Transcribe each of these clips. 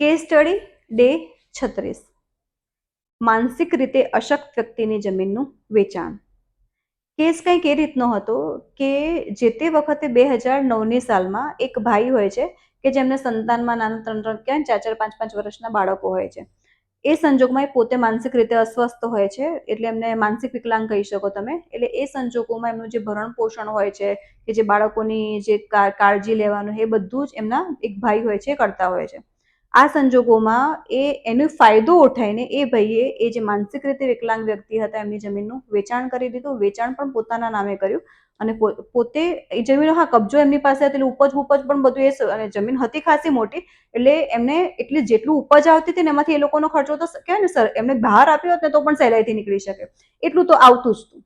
Case study day છત્રીસ. માનસિક રીતે અશક્ત વ્યક્તિની જમીનનું વેચાણ. કેસ કંઈક એ રીતનો હતો કે જે તે વખતે બે હજાર નવની સાલમાં એક ભાઈ હોય છે કે જેમને સંતાનમાં નાના ત્રણ ત્રણ ક્યાં ચાર ચાર પાંચ પાંચ વર્ષના બાળકો હોય છે. એ સંજોગમાં એ પોતે માનસિક રીતે અસ્વસ્થ હોય છે એટલે એમને માનસિક વિકલાંગ કહી શકો તમે. એટલે એ સંજોગોમાં એમનું જે ભરણ પોષણ હોય છે કે જે બાળકોની જે કાળજી લેવાનું એ બધું જ એમના એક ભાઈ હોય છે કરતા હોય છે. આ સંજોગોમાં એ એનો ફાયદો ઉઠાઈને એ ભાઈએ એ જે માનસિક રીતે વિકલાંગ વ્યક્તિ હતા એમની જમીનનું વેચાણ કરી દીધું, વેચાણ પણ પોતાના નામે કર્યું અને પોતે એ જમીનનો હા, કબજો એમની પાસે હતી ઉપજ ઉપજ પણ બધું એ જમીન હતી ખાસી મોટી, એટલે એમને એટલી જેટલું ઉપજ આવતી હતી ને એમાંથી એ લોકોનો ખર્ચો તો કહેવાય ને, સર, એમને બહાર આપ્યો હોત ને તો પણ સહેલાઈથી નીકળી શકે. એટલું તો આવતું જ હતું.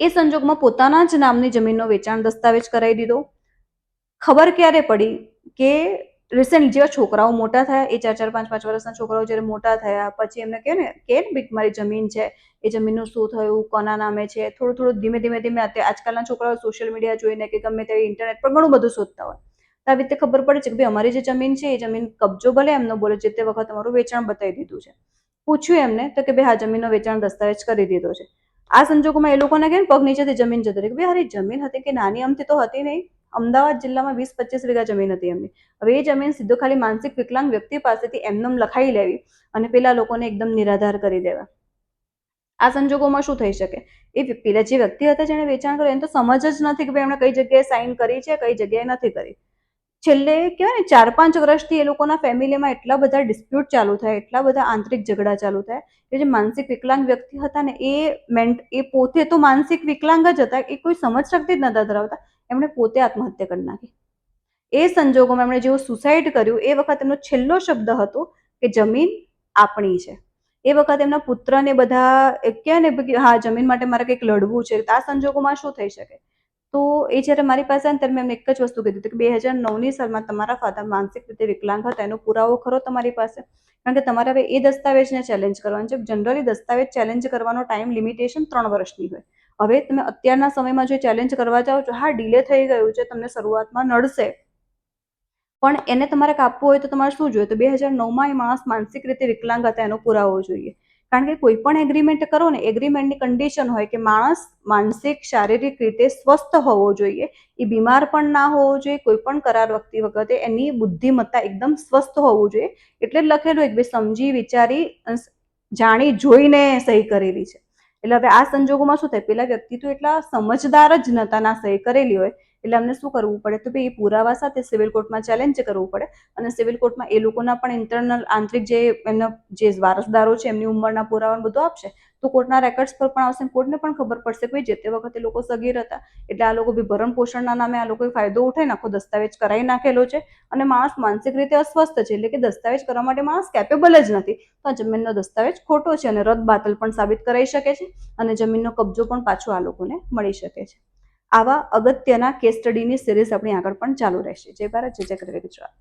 એ સંજોગમાં પોતાના જ નામની જમીનનો વેચાણ દસ્તાવેજ કરાવી દીધો. ખબર ક્યારે પડી કે રિસેન્ટ જેવા છોકરાઓ મોટા થયા, એ ચાર ચાર, પાંચ પાંચ વર્ષના છોકરાઓ જ્યારે મોટા થયા, પછી એમને કહે ને, કે બીક મારી જમીન છે, એ જમીનનું શું થયું, કોના નામે છે? થોડું થોડું ધીમે ધીમે ધીમે આજકાલના છોકરાઓ સોશિયલ મીડિયા જોઈને કે ગમે તે ઇન્ટરનેટ પર ઘણું બધું શોધતા હોય. તો આવી રીતે ખબર પડે છે કે ભાઈ, અમારી જે જમીન છે, એ જમીન કબજો ભલે એમનો બોલે છે તે વખત અમારું વેચાણ બતાવી દીધું છે. પૂછ્યું એમને તો કે ભાઈ, હા, જમીનનો વેચાણ દસ્તાવેજ કરી દીધો છે. આ સંજોગોમાં એ લોકોને કે પગ નીચેથી જમીન જતી રહી. કે ભાઈ હારી જમીન હતી કે નાની અમથી તો હતી નહીં. અમદાવાદ જિલ્લામાં વીસ પચીસ વીઘા જમીન હતી એમની. હવે એ જમીન સીધો ખાલી માનસિક વિકલાંગ વ્યક્તિ પાસેથી એમનેમ લખાઈ લેવી અને પેલા લોકોને એકદમ નિરાધાર કરી દેવા. આ સંજોગોમાં શું થઈ શકે? એ પેલા જે વ્યક્તિ હતા જેણે વેચાણ કર્યું, એને તો સમજ જ નથી કે ભાઈ એમણે કઈ જગ્યાએ સાઈન કરી છે, કઈ જગ્યાએ નથી કરી. છેલ્લે કહેવાય ને, ચાર પાંચ વર્ષથી એ લોકોના ફેમિલીમાં એટલા બધા ડિસ્પ્યુટ ચાલુ થાય, એટલા બધા આંતરિક ઝઘડા ચાલુ થાય કે જે માનસિક વિકલાંગ વ્યક્તિ હતા ને, એ મેન્ટ એ પોતે તો માનસિક વિકલાંગ જ હતા, એ કોઈ સમજ શક્તિ જ નતા ધરાવતા. એમણે પોતે આત્મહત્યા કરી નાખી. એ સંજોગોમાં એમણે જેવું સુસાઇડ કર્યું, એ વખત એમનો છેલ્લો શબ્દ હતો કે જમીન આપણી છે. એ વખત એમના પુત્રને બધા કહે ને હા, જમીન માટે મારે કંઈક લડવું છે આ સંજોગોમાં શું થઈ શકે? તો એ જ્યારે મારી પાસે આવ્યા ત્યારે મેં એમને એક જ વસ્તુ કીધું કે બે હજાર નવની સાલમાં તમારા ફાધર માનસિક રીતે વિકલાંગ હતા, એનો પુરાવો ખરો તમારી પાસે? કારણ કે તમારે હવે એ દસ્તાવેજને ચેલેન્જ કરવાનો છે. જનરલી દસ્તાવેજ ચેલેન્જ કરવાનો ટાઈમ લિમિટેશન ત્રણ વર્ષની હોય. હવે તમે અત્યારના સમયમાં જો ચેલેન્જ કરવા જાઓ છો, હા ડીલે થઈ ગયું છે, તમને શરૂઆતમાં નડશે. પણ એને તમારે કાપવું હોય તો તમારે શું જોઈએ? તો બે હજાર નવમાં એ માણસ માનસિક રીતે વિકલાંગ હતા, એનો પુરાવો જોઈએ. કારણ કે કોઈ પણ એગ્રીમેન્ટ કરો ને એગ્રીમેન્ટની કન્ડિશન હોય કે માણસ માનસિક, શારીરિક રીતે સ્વસ્થ હોવો જોઈએ, એ બીમાર પણ ના હોવો જોઈએ, કોઈ પણ કરાર વખતે વખતે એની બુદ્ધિમત્તા એકદમ સ્વસ્થ હોવું જોઈએ. એટલે લખેલું એક બે સમજી, વિચારી જાણી, જોઈને સહી કરેલી છે. એટલે હવે આ સંજોગોમાં શું થાય? પેલા વ્યક્તિ તો એટલા સમજદાર જ નતા ના સહી કરેલી હોય એટલે અમને શું કરવું પડે? તો ભાઈ એ પુરાવા સાથે સિવિલ કોર્ટમાં ચેલેન્જ કરવું પડે અને સિવિલ કોર્ટમાં એ લોકોના પણ ઇન્ટરનલ આંતરિક જે એમના જે વારસદારો છે, એમની ઉંમરના પુરાવા બધું આપશે. તો કોર્ટના રેકોર્ડ્સ પર પણ આવશે કોર્ટને પણ ખબર પડશે કે જે તે વખતે લોકો સગીર હતા. એટલે આ લોકો બી ભરણ પોષણના નામે આ લોકોએ ફાયદો ઉઠાઈ આખો દસ્તાવેજ કરાવી નાખેલો છે અને માણસ માનસિક રીતે અસ્વસ્થ છે. એટલે કે દસ્તાવેજ કરવા માટે માણસ કેપેબલ જ નથી. તો આ જમીનનો દસ્તાવેજ ખોટો છે અને રદ બાતલ પણ સાબિત કરાઈ શકે છે અને જમીનનો કબજો પણ પાછો આ લોકોને મળી શકે છે. આવા અગત્યના કેસ સ્ટડીની સિરીઝ આપણી આગળ પણ ચાલુ રહેશે. જય ભારત, જય જય ગુજરાત